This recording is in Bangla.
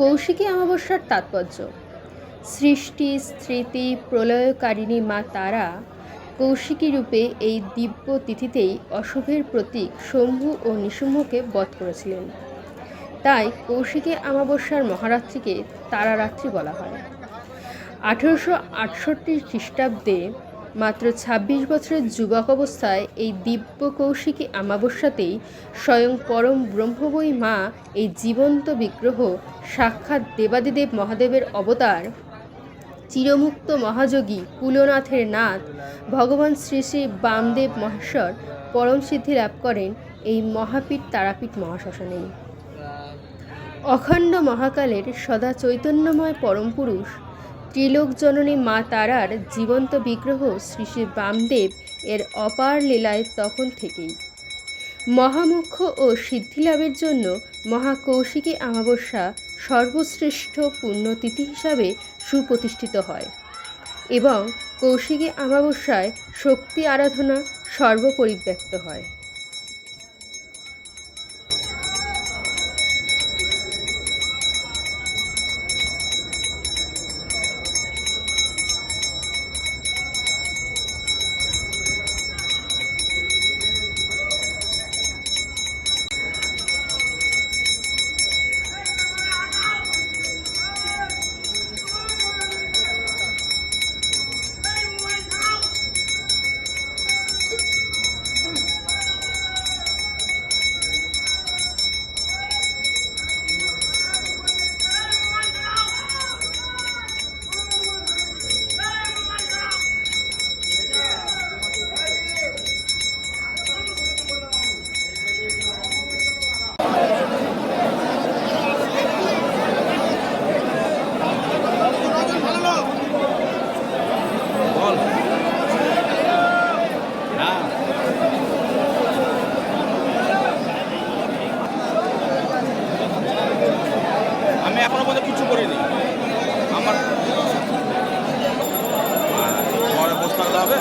কৌশিকী অমাবস্যার তাৎপর্য। সৃষ্টি, স্মৃতি, প্রলয়কারিণী মা তারা কৌশিকী রূপে এই দিব্য তিথিতেই অশুভের প্রতীক শম্ভু ও নিশুম্ভকে বধ করেছিলেন। তাই কৌশিকী অমাবস্যার মহারাত্রিকে তারারাত্রি বলা হয়। আঠেরোশো আটষট্টি খ্রিস্টাব্দে মাত্র ২৬ বছরের যুবক অবস্থায় এই দিব্য কৌশিকী অমাবস্যাতেই স্বয়ং পরম ব্রহ্মবই মা এই জীবন্ত বিগ্রহ সাক্ষাৎ দেবাদিদেব মহাদেবের অবতার। চিরমুক্ত মহাযোগী কুলনাথের নাথ ভগবান শ্রী শ্রী বামদেব মহেশ্বর পরম সিদ্ধি লাভ করেন এই মহাপীঠ তারাপীঠ মহাশ্মশানেই। অখণ্ড মহাকালের সদা চৈতন্যময় পরম পুরুষ ত্রিলোক জননী মা তারার জীবন্ত বিগ্রহ শ্রী শ্রী বামদেব এর অপার লীলায় তখন থেকেই। মহামুখ্য ও সিদ্ধিলাভের জন্য মহাকৌশিকী অমাবস্যা সর্বশ্রেষ্ঠ পুণ্যতিথি হিসাবে সুপ্রতিষ্ঠিত হয় এবং কৌশিকী অমাবস্যায় শক্তি আরাধনা সর্বপরিব্যক্ত হয়। কিছু করিনি। আমার পরে বসতে হবে।